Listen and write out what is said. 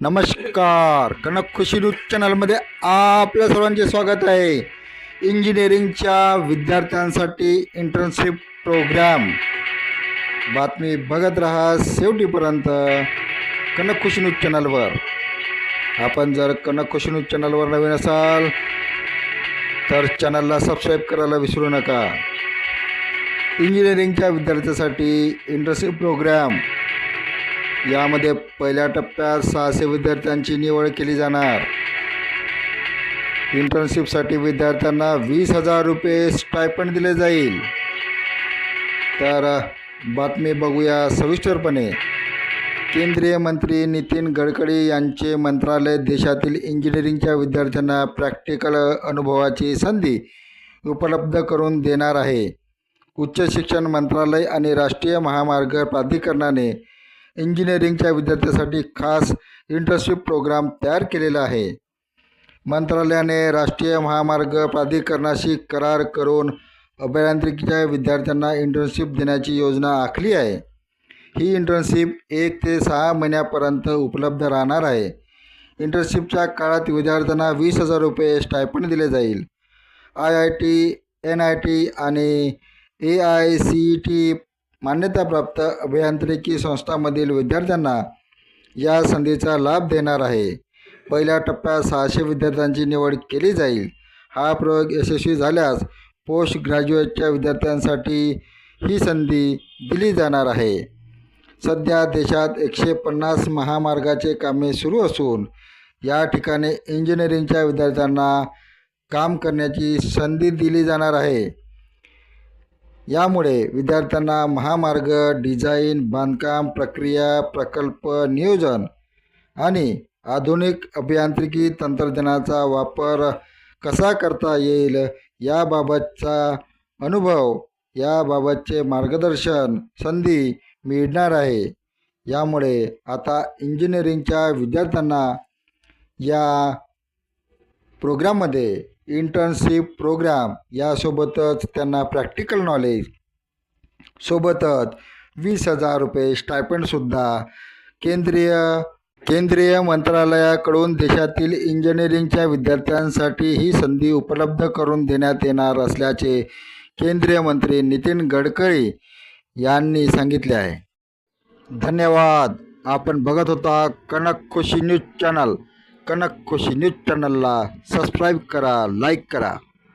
नमस्कार. कनक खुशी न्यूज चॅनलमध्ये आपल्या सर्वांचे स्वागत आहे. इंजिनिअरिंगच्या विद्यार्थ्यांसाठी इंटर्नशिप प्रोग्राम. बातमी बघत राहा शेवटीपर्यंत कनक खुशी न्यूज चॅनलवर. आपण जर कनक खुशी न्यूज चॅनलवर नवीन असाल तर चॅनलला सबस्क्राईब करायला विसरू नका. इंजिनिअरिंगच्या विद्यार्थ्यांसाठी इंटर्नशिप प्रोग्राम यामध्ये पहिल्या टप्प्यात सहाशे विद्यार्थ्यांची निवड केली जाणार. इंटर्नशिपसाठी विद्यार्थ्यांना वीस हजार रुपये स्टायपंड दिले जाईल. तर बातमी बघूया सविस्तरपणे. केंद्रीय मंत्री नितीन गडकरी यांचे मंत्रालय देशातील इंजिनिअरिंगच्या विद्यार्थ्यांना प्रॅक्टिकल अनुभवाची संधी उपलब्ध करून देणार आहे. उच्च शिक्षण मंत्रालय आणि राष्ट्रीय महामार्ग प्राधिकरणाने इंजिनिअरिंगच्या विद्यार्थ्यांसाठी खास इंटर्नशिप प्रोग्राम तयार केलेला आहे. मंत्रालयाने राष्ट्रीय महामार्ग प्राधिकरणाशी करार करून अभियांत्रिकीच्या विद्यार्थ्यांना इंटर्नशिप देण्याची योजना आखली आहे. ही इंटर्नशिप एक ते सहा महिन्यापर्यंत उपलब्ध राहणार आहे. इंटर्नशिपच्या काळात विद्यार्थ्यांना वीस हजार रुपये स्टायपंड दिले जाईल. I I T N I T आणि ए आय सी टी मान्यताप्राप्त अभियांत्रिकी संस्थांमधील विद्यार्थ्यांना या संधीचा लाभ देणार आहे. पहिल्या टप्प्यात सहाशे विद्यार्थ्यांची निवड केली जाईल. हा प्रयोग यशस्वी झाल्यास पोस्ट ग्रॅज्युएटच्या विद्यार्थ्यांसाठी ही संधी दिली जाणार आहे. सध्या देशात एकशे पन्नास महामार्गाचे कामे सुरू असून या ठिकाणी इंजिनिअरिंगच्या विद्यार्थ्यांना काम करण्याची संधी दिली जाणार आहे. यामुळे विद्यार्थ्यांना महामार्ग डिझाईन बांधकाम प्रक्रिया प्रकल्प नियोजन आणि आधुनिक अभियांत्रिकी तंत्रज्ञानाचा वापर कसा करता येईल याबाबतचा अनुभव याबाबतचे मार्गदर्शन संधी मिळणार आहे. यामुळे आता इंजिनिअरिंगच्या विद्यार्थ्यांना या प्रोग्राममध्ये इंटर्नशिप प्रोग्राम यासोबतच त्यांना प्रॅक्टिकल नॉलेज सोबतच वीस हजार रुपये स्टायपंडसुद्धा केंद्रीय केंद्रीय मंत्रालयाकडून देशातील इंजिनिअरिंगच्या विद्यार्थ्यांसाठी ही संधी उपलब्ध करून देण्यात येणार असल्याचे केंद्रीय मंत्री नितीन गडकरी यांनी सांगितले आहे. धन्यवाद. आपण बघत होता Kanak Khushi news channel. Kanak Khushi news चॅनलला सबस्क्राईब करा लाईक करा